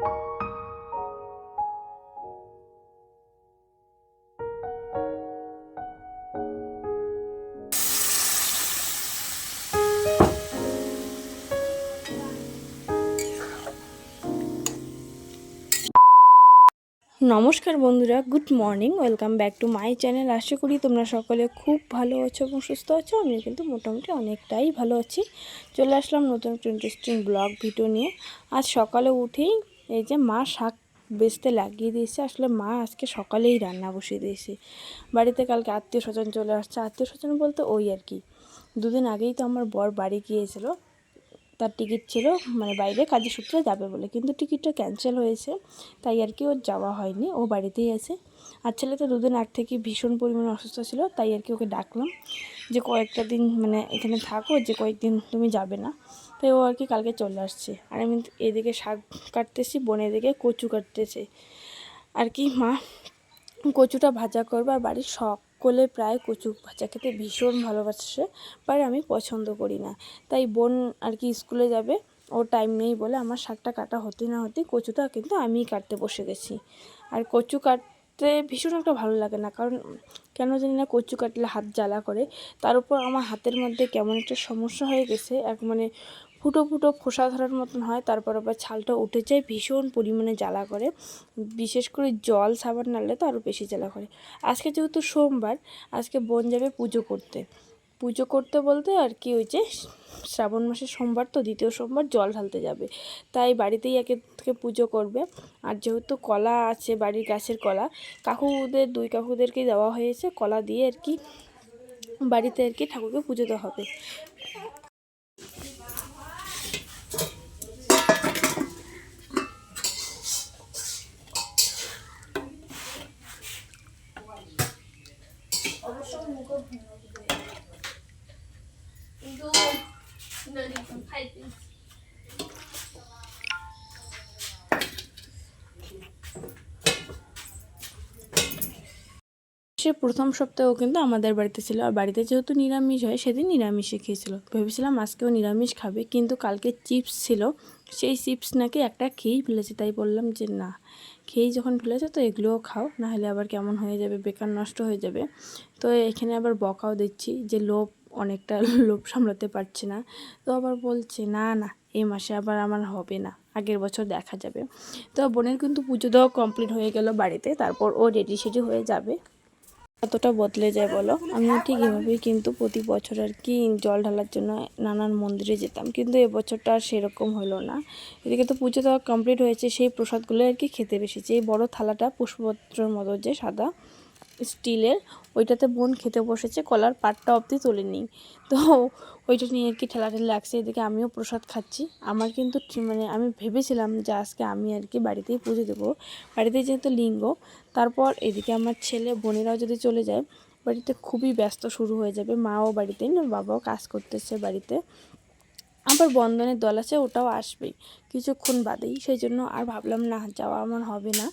নমস্কার বন্ধুরা, good morning, welcome back to my channel. আশা করি তোমরা সকলে খুব ভালো আছো এবং সুস্থ আছো আমি কিন্তু মোটামুটি অনেকটাই ভালো আছি। চলে আসলাম নতুন একটা ইন্টারেস্টিং ব্লগ ভিডিও নিয়ে। আজ সকালে উঠেই এই যে মা শাক বেচতে লাগিয়ে দিয়েছে। আসলে মা আজকে সকালেই রান্না বসিয়ে দিয়েছে। বাড়িতে কালকে আত্মীয় স্বজন চলে আসছে। আত্মীয় স্বজন বলতে ওই আর কি। দুদিন আগেই তো আমার বর বাড়ি গিয়েছিল। তার টিকিট ছিল মানে বাইরে কাজের সূত্রে যাবে বলে। কিন্তু টিকিটটা ক্যান্সেল হয়েছে। তাই আর কি ওর যাওয়া হয়নি। ও বাড়িতেই আছে। আর ছেলে তো দুদিন আগ থেকে ভীষণ পরিমাণে অসুস্থ ছিল। তাই আর কি ওকে ডাকলাম যে কয়েকটা দিন মানে এখানে থাকো, যে কয়েকদিন তুমি যাবে না। তাই ও আর কি কালকে চলে আসছে। আর আমি এদিকে শাক কাটতেছি বোন এদিকে কচু কাটতেছে। আর কি মা, কচুটা ভাজা করবে। আর বাড়ির সকলে প্রায় কচু ভাজা খেতে ভীষণ ভালোবাসে, বাট আমি পছন্দ করি না। তাই বোন আর কি স্কুলে যাবে, ওর টাইম নেই বলে আমার শাকটা কাটা হতে না হতে কচুটা কিন্তু আমিই কাটতে বসে গেছি। আর কচু কাটতে ভীষণ একটা ভালো লাগে না, কারণ কেন জানি না কচু কাটলে হাত জ্বালা করে। তার উপর আমার হাতের মধ্যে কেমন একটা সমস্যা হয়ে গেছে, এক মানে ফুটো ফুটো খোসা ধরার মতন হয়, তারপর আবার ছালটা উঠে যায়, ভীষণ পরিমাণে জ্বালা করে। বিশেষ করে জল সাবান নাড়লে তো আরও বেশি জ্বালা করে। আজকে যেহেতু সোমবার, আজকে বোন যাবে পুজো করতে। পুজো করতে বলতে আর কি ওই যে শ্রাবণ মাসের সোমবার তো, দ্বিতীয় সোমবার জল ঢালতে যাবে। তাই বাড়িতেই একে থেকে পুজো করবে। আর যেহেতু কলা আছে বাড়ির গাছের কলা, কাকুদের, দুই কাকুদেরকে দেওয়া হয়েছে। কলা দিয়ে আর কি বাড়িতে আর কি ঠাকুরকে পুজো দেওয়া হবে। সে প্রথম সপ্তাহেও কিন্তু আমাদের বাড়িতে ছিল, আর বাড়িতে যেহেতু নিরামিষ হয়, সেদিন নিরামিষে খেয়েছিল। ভেবেছিলাম আজকেও নিরামিষ খাবে, কিন্তু কালকে চিপস ছিল, সেই চিপস নাকি একটা খেয়েই ফেলেছে, তাই বললাম যে না, খেয়েই যখন ফেলেছে তো এগুলোও খাও, নাহলে আবার কেমন হয়ে যাবে, বেকার নষ্ট হয়ে যাবে। তো এখানে আবার বকাও দিচ্ছি যে লোভ অনেকটা লোভ সামলাতে পারছে না। তো আবার বলছে, না না এই মাসে আবার আমার হবে না, আগের বছর দেখা যাবে। তো বোনের কিন্তু পুজো দেওয়া কমপ্লিট হয়ে গেল বাড়িতে, তারপর ও রেডি সেডি হয়ে যাবে। কতটা বদলে যায় বলো? আমিও ঠিক এভাবেই কিন্তু প্রতি বছর আর কি জল ঢালার জন্য নানান মন্দিরে যেতাম, কিন্তু এবছরটা আর সেরকম হলো না। এদিকে তো পুজো দেওয়া কমপ্লিট হয়েছে, সেই প্রসাদগুলো আর কি খেতে বেশিছে এই বড় থালাটা পুষ্পপত্রের মতো যে সাদা। স্টিলের, ওইটাতে বোন খেতে বসেছে, কলার পাটটা অবধি তোলেনি তো ওইটা নিয়ে আর কি ঠেলা ঠেলা লাগছে, এদিকে আমিও প্রসাদ খাচ্ছি। আমার কিন্তু মানে আমি ভেবেছিলাম যে আজকে আমি আর কি বাড়িতেই পুজো দেবো। বাড়িতে যেহেতু লিঙ্গ, তারপর এদিকে আমার ছেলে, বোনেরাও যদি চলে যায়, বাড়িতে খুবই ব্যস্ত শুরু হয়ে যাবে। মাও বাড়িতে না, বাবাও কাজ করতেছে বাড়িতে। আবার বন্ধনের দল আছে, ওটাও আসবেই, কিছুক্ষণ বাদেই। সেই জন্য আর ভাবলাম না, যাওয়া আমার হবে না।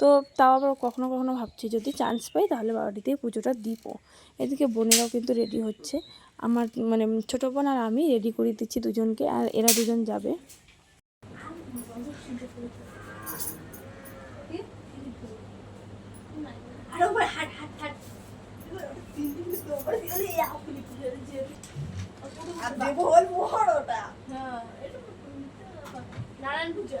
তো তাও আবার কখনো কখনো ভাবছি যদি চান্স পাই তাহলে বাড়িতেই পুজোটা দিব। এদিকে বোনেরাও কিন্তু রেডি হচ্ছে। আমার মানে ছোটো বোন আর আমি রেডি করে দিচ্ছি দুজনকে আর এরা দুজন যাবে। নারায়ণ পূজা।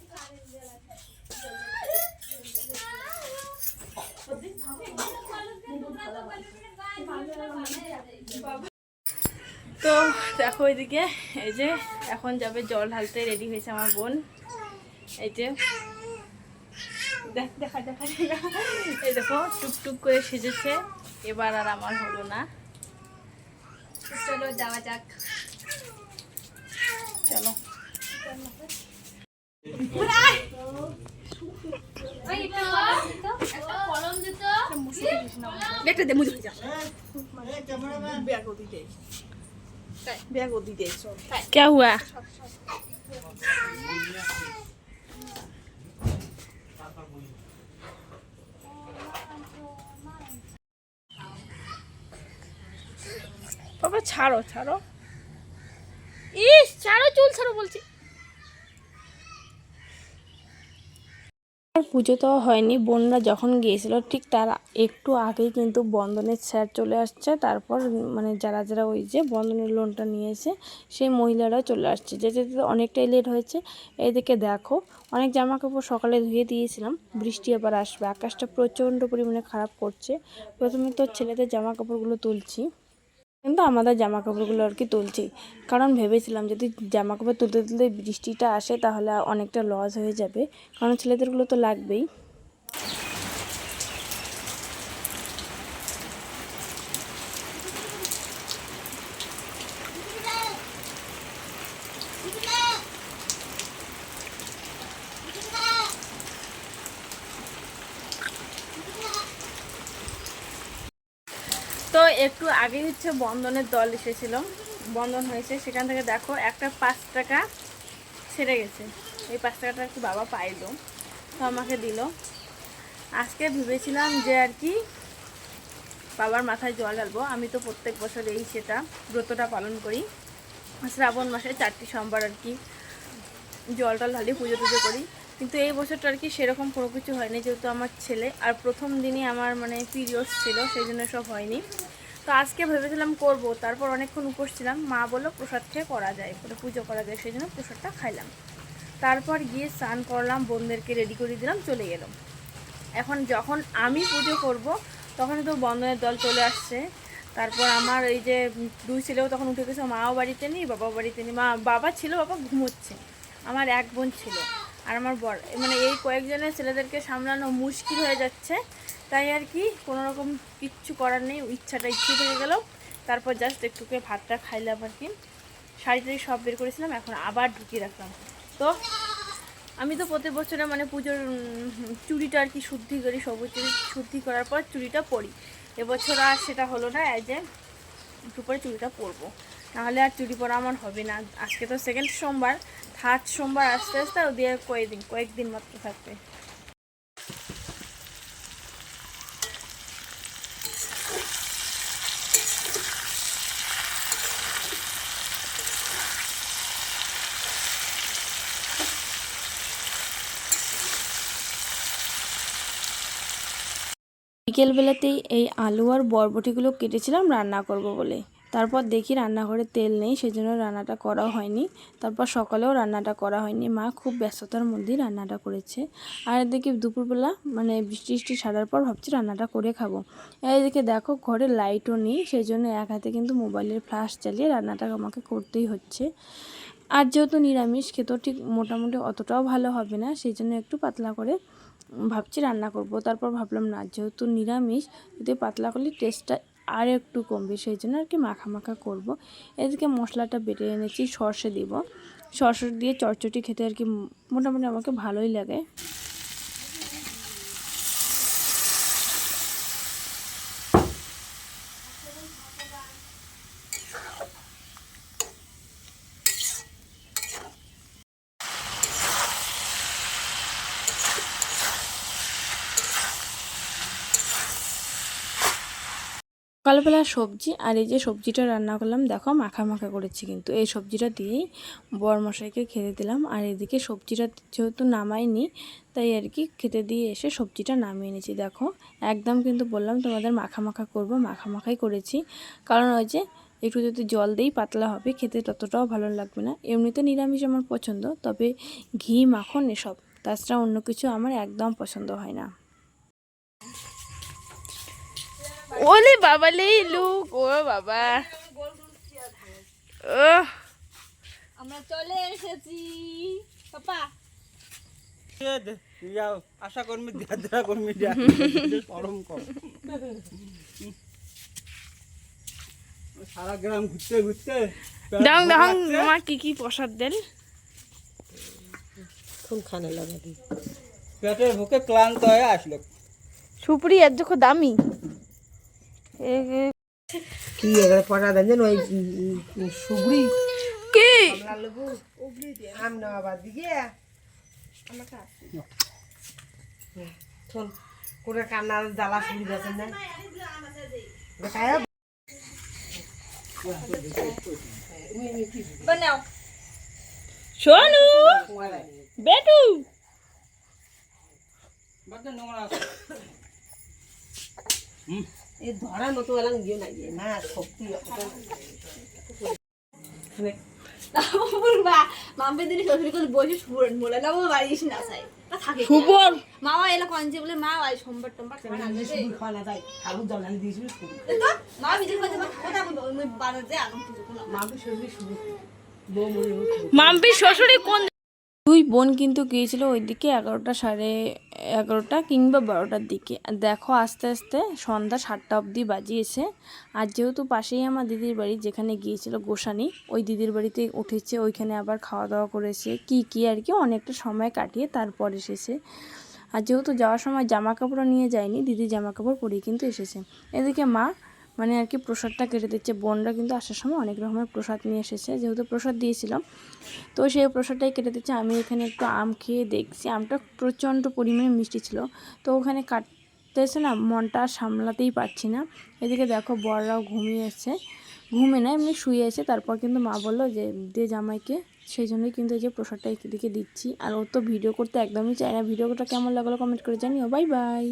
তো দেখো এদিকে এই যে এখন যাবে জল ঢালতে রেডি হয়েছে আমার বোন। এই যে দেখ দেখা এই দেখো টুকটুক করে সেজেছে। এবার আর আমার হলো না। চলো যাওয়া যাক। চলো। একটা কলম দে মুজে যা দিতে ব্যাগ क्या हुआ বাবা ছাড়ো ছাড়ো ইস ছাড়ো চুল ছাড়ো বলছি আর পুজো তো হয়নি, বোনরা যখন গিয়েছিল ঠিক তার একটু আগেই কিন্তু বন্ধনের স্যার চলে আসছে, তারপর মানে যারা যারা ওই যে বন্ধনের লোনটা নিয়েছে সেই মহিলারা চলে আসছে। যেতে যেতে অনেকটাই লেট হয়েছে, এদিকে দেখো অনেক জামা কাপড় সকালে ধুয়ে দিয়েছিলাম, বৃষ্টি আবার আসবে, আকাশটা প্রচণ্ড পরিমাণে খারাপ করছে। প্রথমে তো ছেলেদের জামা কাপড়গুলো তুলছি কিন্তু আমাদের জামা কাপড়গুলো আর কি তুলছি। কারণ ভেবেছিলাম যদি জামা কাপড় তুলতে তুলতে বৃষ্টিটা আসে তাহলে অনেকটা লস হয়ে যাবে। কারণ ছেলেদেরগুলো তো লাগবেই। তো একটু আগে হচ্ছে বন্ধনের দল এসেছিল। বন্ধন হয়েছে, সেখান থেকে দেখো একটা পাঁচ টাকা ছেড়ে গেছে। এই পাঁচ টাকাটা একটু বাবা পাইলো, তো আমাকে দিল। আজকে ভেবেছিলাম যে আর কি বাবার মাথায় জল ঢালবো। আমি তো প্রত্যেক বছর এই সেটা ব্রতটা পালন করি। শ্রাবণ মাসে চারটি সোমবার আর কি জল টল ঢালি, পুজো টুজো করি। কিন্তু এই বছরটা আর কি সেরকম কোনো কিছু হয়নি, যেহেতু আমার ছেলে। আর প্রথম দিনই আমার মানে পিরিয়ডস ছিল, সেই জন্য সব হয়নি। তো আজকে ভেবেছিলাম করব, তারপর অনেকক্ষণ উপোস ছিলাম। মা বলল, প্রসাদ খেয়ে করা যায় করে পুজো করা যায়, সেই জন্য প্রসাদটা খাইলাম। তারপর গিয়ে স্নান করলাম, বোনদেরকে রেডি করে দিলাম, চলে গেলাম। এখন যখন আমি পুজো করব, তখন তো বন্ধনের দল চলে আসছে। তারপর আমার এই যে দুই ছেলেও তখন উঠে গেছে, মাও বাড়িতে নেই, বাবাও বাড়িতে নেই। মা, বাবা ছিল, বাবা ঘুমোচ্ছে। আমার এক বোন ছিল। আর আমার বর মানে এই কয়েকজনের ছেলেদেরকে সামলানো মুশকিল হয়ে যাচ্ছে। তাই আর কি, কোনো রকম কিচ্ছু করার নেই, ইচ্ছাটা ইচ্ছে থেকে গেল। তারপর জাস্ট একটুকে ভাতটা খাইলাম আর কি। শাড়ি টাড়ি সব বের করেছিলাম, এখন আবার ঢুকিয়ে রাখলাম। তো আমি তো প্রতি বছরে মানে পুজোর চুড়িটা আর কি শুদ্ধি করি, সবুজ চুড়ি শুদ্ধি করার পর চুড়িটা পরি। এবছর আর সেটা হলো না যে একটু পরে চুড়িটা পরবো। নাহলে আর চুড়ি পরা আমার হবে না। আজকে তো সেকেন্ড সোমবার থার্ড সোমবার আস্তে আস্তে ও দিয়ে কয়েকদিন কয়েকদিন মাত্র থাকবে। বিকেলবেলাতেই এই আলু আর বরবটিগুলো কেটেছিলাম, রান্না করব বলে। তারপর দেখি রান্নাঘরে তেল নেই, সেজন্য রান্নাটা করা হয়নি। তারপর সকালেও রান্নাটা করা হয়নি। মা খুব ব্যস্ততার মধ্যেই রান্নাটা করেছে। আর এদিকে দুপুরবেলা মানে বৃষ্টি বৃষ্টি ছাড়ার পর ভাবছি রান্নাটা করে খাব। এদিকে দেখো ঘরে লাইটও নেই সেই জন্য এক হাতে কিন্তু মোবাইলের ফ্ল্যাশ চালিয়ে রান্নাটা আমাকে করতেই হচ্ছে। আর যেহেতু নিরামিষ, খেতেও ঠিক মোটামুটি অতটাও ভালো হবে না সেই জন্য একটু পাতলা করে ভাবছি রান্না করব। তারপর ভাবলাম, না, যেহেতু নিরামিষ, যদি পাতলা করলে টেস্টটা আর একটু কমবে সেই জন্য আর কি মাখা মাখা করব। এদিকে মশলাটা বেটে এনেছি, সর্ষে দিব। সর্ষে দিয়ে চটচটি খেতে আর কি মোটামুটি আমাকে ভালোই লাগে। সকালবেলা সবজি আর এই যে সবজিটা রান্না করলাম, দেখো মাখা মাখা করেছি কিন্তু। এই সবজিটা দিয়েই মশাইকে খেতে দিলাম। আর এদিকে সবজিটা যেহেতু নামাইনি, তাই আর কি খেতে দিয়ে এসে সবজিটা নামিয়ে নিয়েছি দেখো, একদম কিন্তু বললাম তোমাদের মাখা মাখা করব, মাখা মাখাই করেছি। কারণ ওই যে একটু যদি জল দিই পাতলা হবে, খেতে ততটাও ভালো লাগবে না। এমনিতে নিরামিষ আমার পছন্দ, তবে ঘি, মাখন এসব, তাছাড়া অন্য কিছু আমার একদম পছন্দ হয় না। ওলে বাবা লে লুক। ও বাবা। ও আমরা চলে এসেছি। পাপা। যাও আশা কর্মী দেখা কর্মী দিয়া পরম কর সারা গ্রাম ঘুরতে ঘুরতে দাং দাং। আমার কি কি প্রসাদ দেন? কোনখানে লাগাবি পেটের ভুকে ক্লান্ত হয়ে আসলো। সুপুরি এর যখন দামি। কি এখানে পটা দেন যেন ওই সুগড়ি? কি? আম নেওয়া দিকে শোন করে কান্নার জ্বালা শুরু গেছে না? সোনু বেটু। এই ধরা মতো এলাম গিয়ে না গিয়ে না সত্যি মাম্পে দিদি শ্বশুর করে বসে শুয়ে বলে না ও বাড়ি এসে না চাই। থাকে সুবল মামা এলা বলে মা আই সোমবার টোমবার খাবে না খাওয়া না তাই ঠাকুর জল ঢালি দিয়েছিল মা বিজে করে মা কোথা আমি পুজো করলাম। মা তো শরীর শুরু বউ মরে মাম্পির শ্বশুরই কোন দুই বোন কিন্তু গিয়েছিল ওইদিকে এগারোটা সাড়ে এগারোটা কিংবা বারোটার দিকে। আর দেখো আস্তে আস্তে সন্ধ্যা সাতটা অবধি বাজিয়েছে। আর যেহেতু পাশেই আমার দিদির বাড়ি যেখানে গিয়েছিল গোসানি, ওই দিদির বাড়িতে উঠেছে, ওইখানে আবার খাওয়া দাওয়া করেছে। কি কি আর কি, অনেকটা সময় কাটিয়ে তারপর এসেছে। আর যেহেতু যাওয়ার সময় জামা কাপড়ও নিয়ে যায়নি, দিদি জামা কাপড় পরেই কিন্তু এসেছে। এদিকে মা মানে আর কি প্রসাদটা কেটে দিচ্ছে। বোনরা কিন্তু আসার সময় অনেক রকমের প্রসাদ নিয়ে এসেছে, যেহেতু প্রসাদ দিয়েছিলাম। তো সেই প্রসাদটাই কেটে দিচ্ছে। আমি এখানে একটু আম খেয়ে দেখছি। আমটা প্রচণ্ড পরিমাণে মিষ্টি ছিল। তো ওখানে কাটতে এসে না, মনটা সামলাতেই পারছি না। এদিকে দেখো বড়রাও ঘুমিয়ে এসছে ঘুমে না, এমনি শুয়ে আছে। তারপর কিন্তু মা বলল যে, দে জামাইকে। সেই জন্যই কিন্তু এই যে প্রসাদটা এদিকে দিচ্ছি। আর ও তো ভিডিও করতে একদমই চায় না। ভিডিওটা কেমন লাগল কমেন্ট করে জানিও। Bye bye.